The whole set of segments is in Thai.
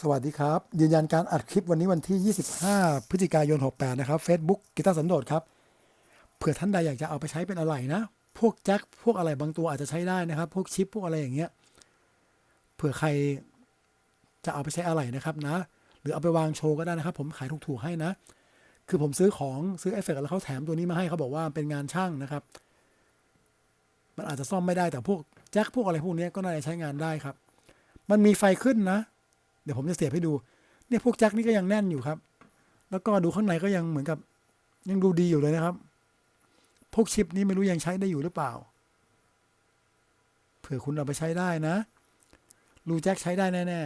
สวัสดีครับ ยืนยันการอัดคลิปวันนี้วันที่ 25 พฤศจิกายน 68 นะครับ Facebook กีตาร์สันโดษครับ เผื่อท่านใดอยากจะเอาไปใช้เป็นอะไรนะ พวกแจ็คพวกอะไรบางตัวอาจจะใช้ได้นะครับ พวกชิปพวกอะไรอย่างเงี้ย เผื่อใครจะเอาไปใช้อะไรนะครับนะ หรือเอาไปวางโชว์ก็ได้นะครับ ผมขายถูกๆให้นะ คือผมซื้อของซื้อเอฟเฟกต์แล้วเขาแถมตัวนี้มาให้เขาบอกว่าเป็นงานช่างนะครับ มันอาจจะซ่อมไม่ได้แต่พวกแจ็คพวกอะไรพวกนี้ก็น่าจะใช้งานได้ครับ มันมีไฟขึ้นนะ เดี๋ยวผมจะเสียบให้ดู เนี่ยพวกแจ็คนี่ก็ยังแน่นอยู่ครับ แล้วก็ดูข้างในก็ยังเหมือนกับ ยังดูดีอยู่เลยนะครับ พวกชิปนี้ไม่รู้ยังใช้ได้อยู่หรือเปล่า เผื่อคุณเอาไปใช้ได้นะ รูแจ็คใช้ได้แน่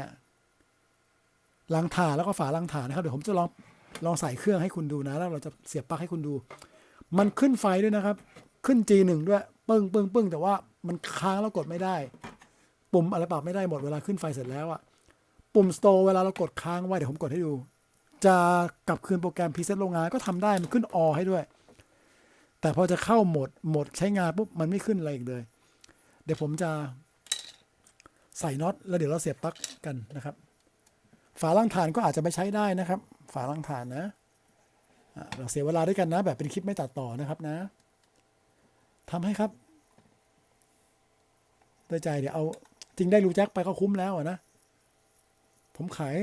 ๆลังถ่านแล้วก็ฝาลังถ่านนะครับ เดี๋ยวผมจะลองลองใส่เครื่องให้คุณดูนะ แล้วเราจะเสียบปลั๊กให้คุณดู มันขึ้นไฟด้วยนะครับ ขึ้น G1 ด้วยปึ้งปึ้งปึ้งแต่ว่ามันค้างแล้วกดไม่ได้ ปุ่มอะไรปรับไม่ได้หมดเวลาขึ้นไฟเสร็จแล้วอะ ปุ่ม store เวลาเรากดค้างไว้ เดี๋ยวผมกดให้ดู จะกลับคืนโปรแกรม preset โรงงานก็ทำได้มันขึ้น all ให้ด้วย แต่พอจะเข้าโหมดโหมดใช้งานปุ๊บมันไม่ขึ้นอะไรอีกเลย เดี๋ยวผมจะใส่น็อตแล้วเดี๋ยวเราเสียบปลั๊กกันนะครับ ฝาล่างฐานก็อาจจะไม่ใช้ได้นะครับ ฝาล่างฐานนะเราเสียเวลาด้วยกันนะ แบบเป็นคลิปไม่ตัดต่อนะครับนะทำให้ครับด้วยใจเดี๋ยวเอาจริงได้รูแจ็คไปก็คุ้มแล้วนะ ผมขาย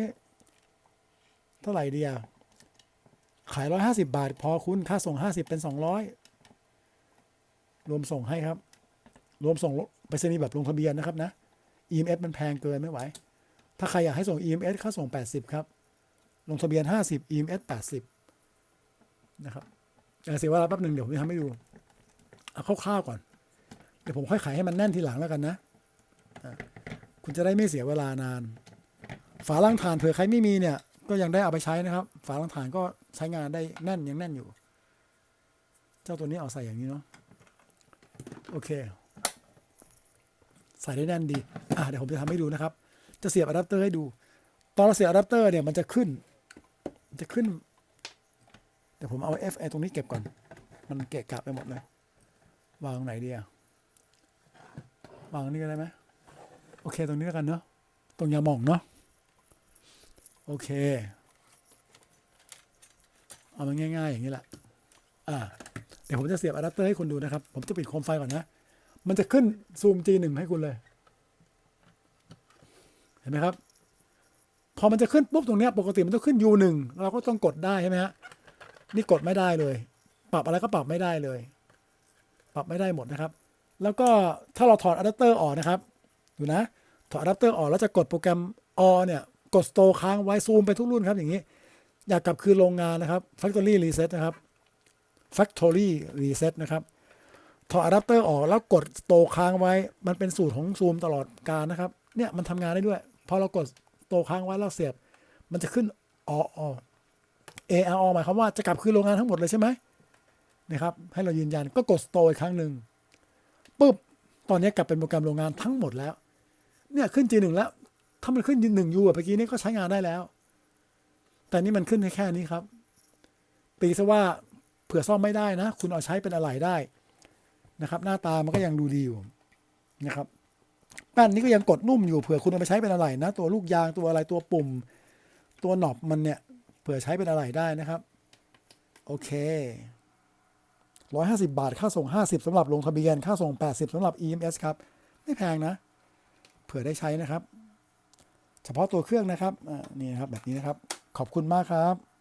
เท่าไหร่เดีอะขายร้อยห้าสิบาท พอคุณค่าส่งห้าสิบเป็นสองร้อยรวมส่งให้ครับ รวมส่งไปรษณีแบบลงทะเบียนนะครับนะ EMS มันแพงเกินไม่ไหว ถ้าใครอยากให้ส่ง EMS ค่าส่ง 80 ครับ ลงทะเบียน 50 EMS 80 นะครับอย่าเสียเวลาแป๊บหนึ่งเดี๋ยวผมจะทำให้ดูเอาคร่าวๆก่อน เดี๋ยวผมค่อยขายให้มันแน่นทีหลังแล้วกันนะะคุณจะได้ไม่เสียเวลานาน ฝาล่างฐานเผื่อใครไม่มีเนี่ยก็ยังได้เอาไปใช้นะครับ ฝาล่างฐานก็ใช้งานได้แน่นยังแน่นอยู่ เจ้าตัวนี้เอาใส่อย่างนี้เนาะโอเค ใส่ได้แน่นดีอะเดี๋ยวผมจะทำให้ดูนะครับ จะเสียบอะแดปเตอร์ให้ดู ตอนเราเสียบอะแดปเตอร์เนี่ยมันจะขึ้นจะขึ้นเดี๋ยวผมเอา F ไอตรงนี้เก็บก่อน มันเกะกะไปหมดเลย วางตรงไหนดีอะวางตรงนี้ก็ได้ไหมโอเคตรงนี้แล้วกันเนาะตรงยาหม่องเนาะ โอเค เอามันง่าย ๆ อย่างนี้แหละ อ่า เดี๋ยวผมจะเสียบอะแดปเตอร์ให้คุณดูนะครับ ผมจะปิดโคมไฟก่อนนะ มันจะขึ้นซูม G1 ให้คุณเลย เห็นไหมครับ พอมันจะขึ้นปุ๊บตรงเนี้ย ปกติมันต้องขึ้น U1 เราก็ต้องกดได้ใช่ไหมฮะ นี่กดไม่ได้เลย ปรับอะไรก็ปรับไม่ได้เลย ปรับไม่ได้หมดนะครับ แล้วก็ถ้าเราถอดอะแดปเตอร์ออกนะครับ ดูนะ ถอดอะแดปเตอร์ออกแล้วจะกดโปรแกรม o เนี่ย กด store ค้างไว้ซูมไปทุกรุ่นครับอย่างนี้ อยากกลับคืนโรงงานนะครับ factory reset นะครับ factory reset นะครับถอดอะแดปเตอร์ออกแล้วกด store ค้างไว้ มันเป็นสูตรของซูมตลอดการนะครับ เนี่ยมันทำงานได้ด้วย พอเรากด store ค้างไว้แล้วเสียบ มันจะขึ้นอออ ARO หมายความว่าจะกลับคืนโรงงานทั้งหมดเลยใช่ไหมนะครับ ให้เรายืนยันก็กด store อีกครั้งหนึ่งปุ๊บ ตอนนี้กลับเป็นโปรแกรมโรงงานทั้งหมดแล้ว เนี่ยขึ้น G1 แล้ว ถ้ามันขึ้น1 U อะเมื่อกี้นี้ก็ใช้งานได้แล้ว แต่นี่มันขึ้นแค่แค่นี้ครับ ตีซะว่าเผื่อซ่อมไม่ได้นะ คุณเอาใช้เป็นอะไรได้นะครับ หน้าตามันก็ยังดูดีอยู่นะครับแป้นนี้ก็ยังกดนุ่มอยู่เผื่อคุณเอาไปใช้เป็นอะไรนะ ตัวลูกยางตัวอะไรตัวปุ่ม ตัวหนอบมันเนี่ยเผื่อใช้เป็นอะไรได้นะครับ โอเคร้อยห้าสิบาท ค่าส่งห้าสิบสำหรับลงทะเบียน ค่าส่งแปดสิบสำหรับ EMS ครับ ไม่แพงนะ เผื่อได้ใช้นะครับ เฉพาะตัวเครื่องนะครับอ่านี่นะครับแบบนี้นะครับ ขอบคุณมากครับ